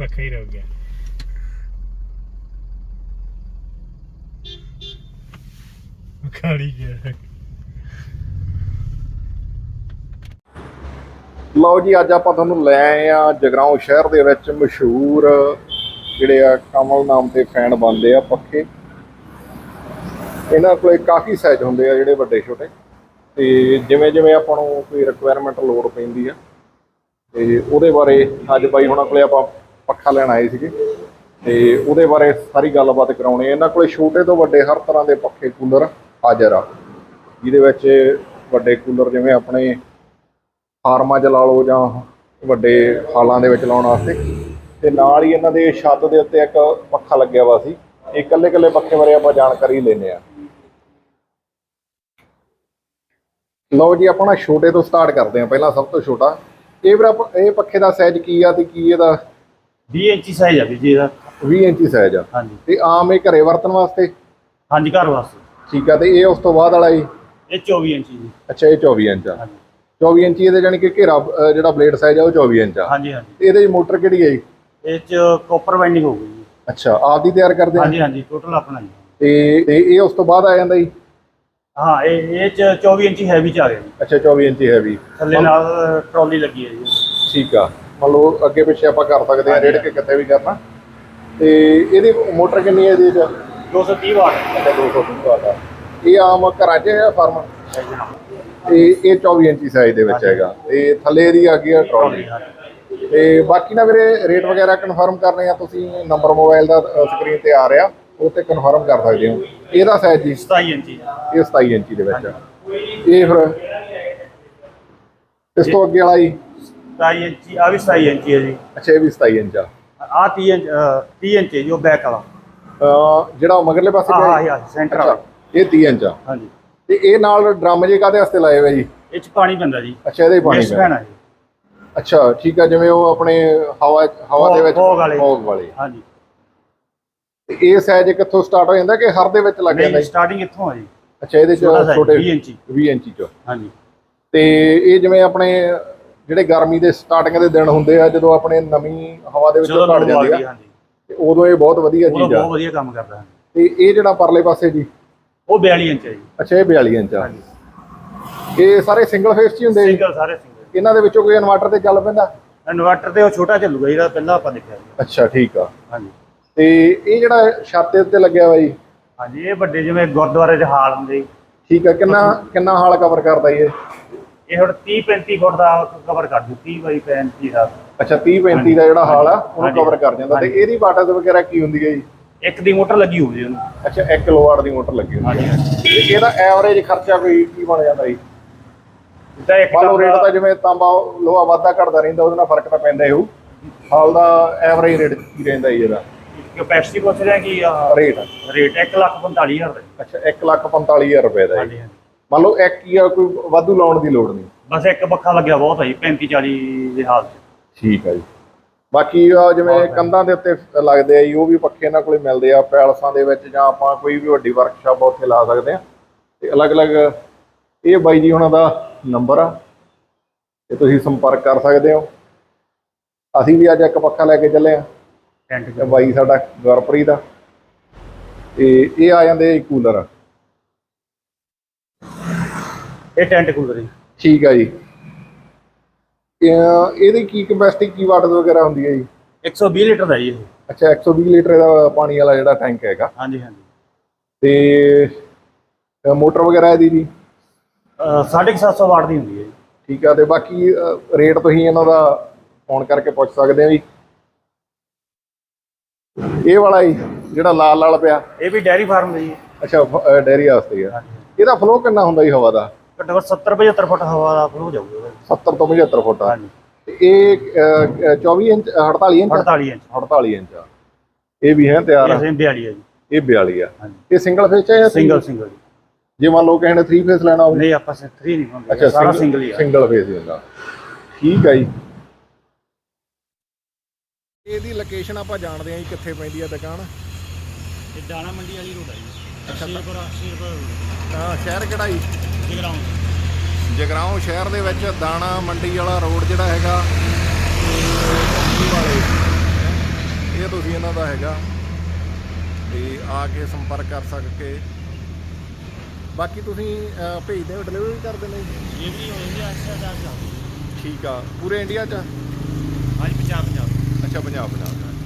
ਪੱਖਾ ਹੀ ਰੁਕ ਗਿਆ। ਖਾੜੀ ਗਿਆ। ਲਓ ਜੀ, ਅੱਜ ਆਪਾਂ ਤੁਹਾਨੂੰ ਲੈ ਆਏ ਆ ਜਗਰਾਉਂ ਸ਼ਹਿਰ ਦੇ ਵਿੱਚ ਮਸ਼ਹੂਰ ਜਿਹੜੇ ਆ ਕਮਲ ਨਾਮ ਤੇ ਫੈਨ ਬਣਦੇ ਆ ਪੱਖੇ। ਇਹਨਾਂ ਕੋਲੇ ਕਾਫੀ ਸਾਈਜ਼ ਹੁੰਦੇ ਆ ਜਿਹੜੇ ਵੱਡੇ ਛੋਟੇ। ਤੇ ਜਿਵੇਂ ਜਿਵੇਂ ਆਪਾਂ ਨੂੰ ਕੋਈ ਰਿਕੁਆਇਰਮੈਂਟ ਲੋੜ ਪੈਂਦੀ ਆ, ਤੇ ਉਹਦੇ ਬਾਰੇ ਅੱਜ ਬਾਈ ਹੁਣਾਂ ਕੋਲੇ ਆਪਾਂ ਪੱਖਾ ਲੈਣ ਆਏ ਸੀਗੇ। ਤੇ ਉਹਦੇ ਬਾਰੇ ਸਾਰੀ ਗੱਲਬਾਤ ਕਰਾਉਣੀ ਹੈ। ਇਹਨਾਂ ਕੋਲੇ ਛੋਟੇ ਤੋਂ ਵੱਡੇ ਹਰ ਤਰ੍ਹਾਂ ਦੇ ਪੱਖੇ ਕੂਲਰ ਹਾਜ਼ਰ ਆ। ਜਿਹਦੇ ਵਿੱਚ ਵੱਡੇ ਕੂਲਰ ਜਿਵੇਂ ਆਪਣੇ ਫਾਰਮਾਂ 'ਚ ਲਾ ਲਓ ਜਾਂ ਵੱਡੇ ਹਾਲਾਂ ਦੇ ਵਿੱਚ ਲਾਉਣ ਵਾਸਤੇ। ਤੇ ਨਾਲ ਹੀ ਇਹਨਾਂ ਦੇ ਛੱਤ ਦੇ ਉੱਤੇ ਇੱਕ ਪੱਖਾ ਲੱਗਿਆ ਵਾ ਸੀ। ਇਹ ਇਕੱਲੇ ਇਕੱਲੇ ਪੱਖੇ ਬਾਰੇ ਆਪਾਂ ਜਾਣਕਾਰੀ ਲੈਨੇ ਆ ਲਓ ਜੀ, ਆਪਾਂ ਨਾ ਛੋਟੇ ਤੋਂ ਸਟਾਰਟ ਕਰਦੇ ਆ ਪਹਿਲਾਂ ਸਭ ਤੋਂ ਛੋਟਾ। ਇਹ ਵੀਰ, ਆਪਾਂ ਇਹ ਪੱਖੇ ਦਾ ਸਾਈਜ਼ ਕੀ ਆ ਤੇ ਕੀ ਇਹਦਾ 20 ਇੰਚੀ ਸਾਈਜ਼ ਆ ਵੀ ਜੀ ਇਹਦਾ। 20 ਇੰਚੀ ਸਾਈਜ਼ ਆ। ਹਾਂਜੀ। ਤੇ ਆਮ ਇਹ ਘਰੇ ਵਰਤਣ ਵਾਸਤੇ? ਹਾਂਜੀ ਘਰ ਵਾਸਤੇ। ਠੀਕ ਆ ਤੇ ਇਹ ਉਸ ਤੋਂ ਬਾਅਦ ਵਾਲਾ ਜੀ? ਇਹ 24 ਇੰਚੀ ਜੀ। ਅੱਛਾ ਇਹ 24 ਇੰਚ ਆ। ਹਾਂਜੀ। 24 ਇੰਚੀ ਇਹਦੇ ਜਾਨੀ ਕਿ ਘੇਰਾ ਜਿਹੜਾ ਬਲੇਡ ਸਾਈਜ਼ ਆ ਉਹ 24 ਇੰਚ ਆ। ਹਾਂਜੀ ਹਾਂਜੀ। ਤੇ ਇਹਦੇ 'ਚ ਮੋਟਰ ਕਿਹੜੀ ਹੈ ਜੀ? ਇਹ ਚ ਕਾਪਰ ਵਾਈਂਡਿੰਗ ਹੋਊਗੀ ਜੀ। ਅੱਛਾ ਆਪ ਦੀ ਤਿਆਰ ਕਰਦੇ ਆ? ਹਾਂਜੀ ਹਾਂਜੀ ਟੋਟਲ ਆਪਣਾ ਜੀ। ਤੇ ਤੇ ਇਹ ਉਸ ਤੋਂ ਬਾਅਦ ਆ ਜਾਂਦਾ ਜੀ? ਹਾਂ ਇਹ ਇਹ ਚ 24 ਇੰਚੀ ਹੈਵੀ ਚ ਆ ਗਿਆ ਜੀ। ਅੱਛਾ 24 ਇੰਚੀ ਹੈਵੀ ਥੱਲੇ ਨਾਲ ਟਰਾਲੀ ਲੱਗੀ ਹੈ ਜੀ। ਠੀਕ ਆ। ਮੰਨ ਲਓ ਅੱਗੇ ਪਿੱਛੇ ਆਪਾਂ ਕਰ ਸਕਦੇ ਆ ਰੇੜ ਕੇ ਕਿਤੇ ਵੀ ਕਰਨਾ। ਤੇ ਇਹਦੀ ਮੋਟਰ ਕਿੰਨੀ ਹੈ ਇਹਦੇ 'ਚ 230 ਵਾਟ। ਅੱਛਾ 220 ਵਾਟ ਆ। ਇਹ ਆਮ ਘਰਾਂ 'ਚ ਹੈ ਫਾਰਮ? ਤੇ ਇਹ 24 ਇੰਚੀ ਸਾਈਜ਼ ਦੇ ਵਿੱਚ ਹੈਗਾ। ਤੇ ਥੱਲੇ ਇਹਦੀ ਆ ਗਈ ਆ ਟਰਾਲੀ ਤੇ ਬਾਕੀ ਨਾ ਵੀਰੇ ਰੇਟ ਵਗੈਰਾ ਕਨਫਰਮ ਕਰਨੇ ਆ ਤੁਸੀਂ ਨੰਬਰ ਮੋਬਾਈਲ ਦਾ ਸਕਰੀਨ ਤੇ ਆ ਰਿਹਾ ਉਹ ਤੇ ਕਨਫਰਮ ਕਰ ਸਕਦੇ ਹੋ। ਇਹਦਾ ਸਾਈਜ਼ ਜੀ? 27 ਇੰਚੀ। ਇਹ 27 ਇੰਚੀ ਦੇ ਵਿੱਚ ਆ। ਇਹ ਫਿਰ ਇਸ ਤੋਂ ਅੱਗੇ ਵਾਲਾ ਜੀ? 27 ਇੰਚੀ ਆ ਵੀ 27 ਇੰਚੀ ਹੈ ਜੀ। ਅੱਛਾ ਇਹ ਵੀ 27 ਇੰਚ ਆ। ਆ 30 ਇੰਚ ਅ, 30 ਇੰਚ ਹੈ ਜੀ ਉਹ ਬੈਕ ਵਾਲਾ। ਅਹ ਜਿਹੜਾ ਮਗਰਲੇ ਪਾਸੇ ਪਿਆ ਹਾਂ ਜੀ? ਹਾਂ ਸੈਂਟਰ ਅੱਛਾ, ਵਾਲਾ। ਇਹ 30 ਇੰਚ ਆ। ਹਾਂਜੀ। ਤੇ ਇਹ ਨਾਲ ਡਰਮ ਜੇ ਕਾਦੇ ਵਾਸਤੇ ਲਾਏ ਹੋਏ ਜੀ? ਇਹ ਚ ਪਾਣੀ ਪੈਂਦਾ ਜੀ। ਅੱਛਾ ਇਹਦੇ ਹੀ ਪਾਣੀ ਮਿਕਸ ਪੈਣਾ ਪੈਣਾ ਜੀ। ਅੱਛਾ ਠੀਕ ਆ ਜਿਵੇਂ ਉਹ ਆਪਣੇ ਹਵਾ ਹਵਾ ਦੇ ਵਿੱਚ ਫੌਗ ਵਾਲੇ। ਫੌਗ ਵਾਲੇ। ਹਾਂਜੀ। ਤੇ ਇਹ ਸਾਈਜ਼ ਕਿੱਥੋਂ ਸਟਾਰਟ ਹੋ ਜਾਂਦਾ ਕਿ ਹਰ ਦੇ ਵਿੱਚ ਲੱਗ ਜਾਂਦਾ ਨਹੀਂ ਜੀ? ਸਟਾਰਟਿੰਗ ਇੱਥੋਂ ਆ ਜੀ। ਅੱਛਾ ਇਹਦੇ ਚ ਛੋਟਾ size, ਛੋਟੇ 20 ਇੰਚੀ। 20 ਇੰਚੀ ਚ। ਹਾਂਜੀ। ਤੇ ਇਹ ਜਿਵੇਂ ਆਪਣੇ ਜਿਹੜੇ ਗਰਮੀ ਦੇ ਸਟਾਰਟਿੰਗ ਦੇ ਦਿਨ ਹੁੰਦੇ ਆ ਜਦੋਂ ਆਪਣੇ ਨਵੀਂ ਹਵਾ ਦੇ ਵਿੱਚੋਂ ਜਦੋਂ ਲੋੜ ਜਾਂਦੀ ਆ ਹਾਂਜੀ। ਤੇ ਉਦੋਂ ਇਹ ਬਹੁਤ ਵਧੀਆ ਚੀਜ਼ ਆ। ਬਹੁਤ ਵਧੀਆ ਕੰਮ ਕਰਦਾ ਹੈ ਤੇ ਇਹ ਜਿਹੜਾ ਪਰਲੇ ਪਾਸੇ ਜੀ? ਉਹ 42 ਇੰਚ ਹੈ ਜੀ। ਅੱਛਾ ਇਹ 42 ਇੰਚ ਆ। ਇਹ ਸਾਰੇ ਸਿੰਗਲ ਫੇਸ ਚ ਹੀ ਹੁੰਦੇ ਸਿੰਗਲ ਸਾਰੇ ਸਿੰਗਲ ਇਹਨਾਂ ਦੇ ਵਿੱਚੋਂ ਕੋਈ ਇਨਵਰਟਰ ਤੇ ਚੱਲ ਪੈਂਦਾ? ਇਨਵਰਟਰ ਤੇ ਉਹ ਛੋਟਾ ਚੱਲੂਗਾ ਜਿਹੜਾ ਪਹਿਲਾਂ ਆਪਾਂ ਦੇਖਿਆ ਜੀ ਅੱਛਾ ਠੀਕ ਆ। ਹਾਂਜੀ। ਤੇ ਇਹ ਜਿਹੜਾ ਛੱਤ ਦੇ ਉੱਤੇ ਲੱਗਿਆ ਹੋਇਆ ਜੀ? ਹਾਂਜੀ ਇਹ ਵੱਡੇ ਜਿਵੇਂ ਗੁਰਦੁਆਰੇ ਦੇ ਹਾਲ ਹੁੰਦੇ। ਠੀਕ ਆ ਕਿੰਨਾ ਕਿੰਨਾ ਹਾਲ ਕਵਰ ਕਰਦਾ ਇਹ? ਇਹ ਹੁਣ 30 35 ਫੁੱਟ ਦਾ ਕਵਰ ਕਰ ਦੂ 30 ਬਾਈ 35 ਦਾ। ਅੱਛਾ 30 35 ਦਾ ਜਿਹੜਾ ਹਾਲ ਆ ਉਹਨੂੰ। ਕਵਰ ਕਰ ਜਾਂਦਾ ਤੇ। ਇਹਦੀ ਵਾਟਸ ਵਗੈਰਾ ਕੀ ਹੁੰਦੀ ਹੈ ਜੀ? ਇੱਕ ਦੀ ਮੋਟਰ ਲੱਗੀ ਹੋਊਗੀ ਉਹਨੂੰ। ਅੱਛਾ 1 ਕਿਲੋਵਾਟ ਦੀ ਮੋਟਰ ਲੱਗੀ ਹੁੰਦੀ ਹੈ ਹਾਂਜੀ। ਤੇ ਇਹਦਾ ਐਵਰੇਜ ਖਰਚਾ ਕੋਈ ਕੀ ਬਣ ਜਾਂਦਾ ਜੀ? ਜਿੱਦਾਂ ਇੱਕ ਲਓ ਰੇਟ ਤਾਂ ਜਿਵੇਂ ਤਾਂਬਾ ਲੋਹਾ ਵਾਧਾ ਘਟਦਾ ਰਹਿੰਦਾ ਉਹਦੇ ਨਾਲ ਫ਼ਰਕ ਤਾਂ ਪੈਂਦਾ ਹੀ ਹੋਊ। ਹਾਲ ਦਾ ਐਵਰੇਜ ਰੇਟ ਕੀ ਰਹਿੰਦਾ ਜੀ ਇਹਦਾ? ਕੈਪੈਸਿਟੀ ਪੁੱਛ ਰਿਹਾ ਕਿ ਰੇਟ। ਰੇਟ 1 ਲੱਖ 45000 ਦਾ। ਜੀ। ਅੱਛਾ 145000 ਰੁਪਏ ਦਾ ਜੀ। ਹਾਂਜੀ। ਮੰਨ ਲਓ ਇੱਕ ਹੀ ਆ ਕੋਈ ਵਾਧੂ ਲਾਉਣ ਦੀ ਲੋੜ ਨਹੀਂ। ਬਸ ਇੱਕ ਪੱਖਾ ਲੱਗਿਆ ਬਹੁਤ ਹੈ ਜੀ 35 40 ਦੇ ਹਾਲ 'ਚ। ਠੀਕ ਆ ਜੀ। ਬਾਕੀ ਆ ਜਿਵੇਂ ਕੰਧਾਂ ਦੇ ਉੱਤੇ ਲੱਗਦੇ ਆ ਜੀ ਉਹ ਵੀ ਪੱਖੇ ਇਹਨਾਂ ਕੋਲੇ ਮਿਲਦੇ ਆ ਪੈਲਸਾਂ ਦੇ ਵਿੱਚ ਜਾਂ ਆਪਾਂ ਕੋਈ ਵੀ ਵੱਡੀ ਵਰਕਸ਼ਾਪ ਉੱਥੇ ਲਾ ਸਕਦੇ ਆ। ਤੇ ਅਲੱਗ-ਅਲੱਗ ਇਹ ਬਾਈ ਜੀ ਉਹਨਾਂ ਦਾ ਨੰਬਰ ਆ ਤੇ ਤੁਸੀਂ ਸੰਪਰਕ ਕਰ ਸਕਦੇ ਹੋ। ਅਸੀਂ ਵੀ ਅੱਜ ਇੱਕ ਪੱਖਾ ਲੈ ਕੇ ਚੱਲੇ ਆ। ਤੇ ਬਾਈ ਸਾਡਾ ਗੁਰਪ੍ਰੀਤ ਆ। ਤੇ ਇਹ ਆ ਜਾਂਦੇ ਆ ਕੂਲਰ ਇਹ ਟੈਂਟ ਕੂਲਰ ਜੀ ਠੀਕ ਆ ਜੀ। ਇਹ- ਇਹਦੀ ਕੀ ਕਪੈਸਿਟੀ ਕੀ ਵਾਟ ਵਗੈਰਾ ਹੁੰਦੀ ਹੈ ਜੀ? 120 ਲੀਟਰ ਦਾ ਜੀ ਇਹ। ਅੱਛਾ 120 ਲੀਟਰ ਦਾ ਪਾਣੀ ਵਾਲਾ ਜਿਹੜਾ ਟੈਂਕ ਹੈਗਾ। ਹਾਂਜੀ ਹਾਂਜੀ। ਤੇ ਅ, ਮੋਟਰ ਵਗੈਰਾ ਇਹਦੀ ਜੀ? ਅਹ ਸਾਢੇ ਕੁ ਸੱਤ ਸੌ ਵਾਟ ਦੀ ਹੁੰਦੀ ਹੈ ਜੀ। ਠੀਕ ਆ ਤੇ ਬਾਕੀ ਅ, ਰੇਟ ਤੁਸੀਂ ਇਹਨਾਂ ਦਾ ਫੋਨ ਕਰਕੇ ਪੁੱਛ ਸਕਦੇ ਆ ਜੀ ਇਹ ਵਾਲਾ ਜੀ ਜਿਹੜਾ ਲਾਲ ਲਾਲ ਪਿਆ। ਇਹ ਵੀ ਡੈਰੀ ਫਾਰਮ ਦਾ ਜੀ। ਅੱਛਾ ਡੈਰੀ ਵਾਸਤੇ ਆ। ਇਹਦਾ ਫਲੋ ਕਿੰਨਾ ਹੁੰਦਾ ਜੀ ਹਵਾ ਦਾ? ਘੱਟੋ ਘੱਟ 70 75 ਫੁੱਟ ਹਵਾ ਦਾ ਫਲੋ ਜਾਊਗਾ ਇਹਦਾ। 70 ਤੋਂ 75 ਫੁੱਟ ਆ। ਹਾਂਜੀ। ਤੇ ਇਹ ਅ, ਅ, 24 ਇੰਚ 48 ਇੰਚ 48 ਇੰਚ। 48 ਇੰਚ ਆ। ਇਹ ਵੀ ਹੈ ਤਿਆਰ ਆ? ਇਹ 42 ਹੈ ਜੀ। ਇਹ 42 ਆ। ਹਾਂਜੀ। ਇਹ ਸਿੰਗਲ ਫੇਸ ਚ ਹੈ ਜਾਂ ਸਿੰਗਲ ਸਿੰਗਲ ਜੀ ਜੇ ਮੰਨ ਲਓ ਕਿਸੇ ਨੇ 3 ਫੇਸ ਲੈਣਾ ਹੋਵੇ। ਨਹੀਂ ਆਪਾਂ ਸੇ 3 ਨਹੀਂ ਹੁੰਦੇ ਸਾਰਾ ਸਿੰਗਲ ਹੀ ਆ। ਸਿੰਗਲ ਫੇਸ ਹੀ ਹੁੰਦਾ। ਠੀਕ ਆ ਜੀ। ਇਹਦੀ ਲੋਕੇਸ਼ਨ ਆਪਾਂ ਜਾਣਦੇ ਆ ਜੀ ਕਿੱਥੇ ਪੈਂਦੀ ਆ ਦੁਕਾਨ? ਇਹ ਦਾਣਾ ਮੰਡੀ ਵਾਲੀ ਰੋਡ ਆ ਜੀ। ਸ਼ੀਰਪੁਰਾ ਸ਼ੀਰਪੁਰਾ ਹਾਂ ਸ਼ਹਿਰ ਕਿਹੜਾ ਜੀ ਜਗਰਾਉਂ ਜਗਰਾਉਂ ਸ਼ਹਿਰ ਦੇ ਵਿੱਚ ਦਾਣਾ ਮੰਡੀ ਵਾਲਾ ਰੋਡ ਜਿਹੜਾ ਹੈਗਾ ਤੇ ਮੰਡੀ ਵਾਲੇ ਇਹ ਤੁਸੀਂ ਇਹਨਾਂ ਦਾ ਹੈਗਾ ਤੇ ਆ ਕੇ ਸੰਪਰਕ ਕਰ ਸਕੇ ਬਾਕੀ ਤੁਸੀਂ ਅਹ, ਭੇਜਦੇ ਹੋ ਡਿਲੀਵਰੀ ਵੀ ਕਰਦੇ ਨੇ ਜੀ? ਇਹ ਵੀ ਹੋਏਗੀ ਅੱਛਾ ਜਾ ਠੀਕ ਆ ਪੂਰੇ ਇੰਡੀਆ 'ਚ ਅੱਜ ਪੰਜਾਬ ਪੰਜਾਬ ਅੱਛਾ ਪੰਜਾਬ ਪੰਜਾਬ 'ਚ।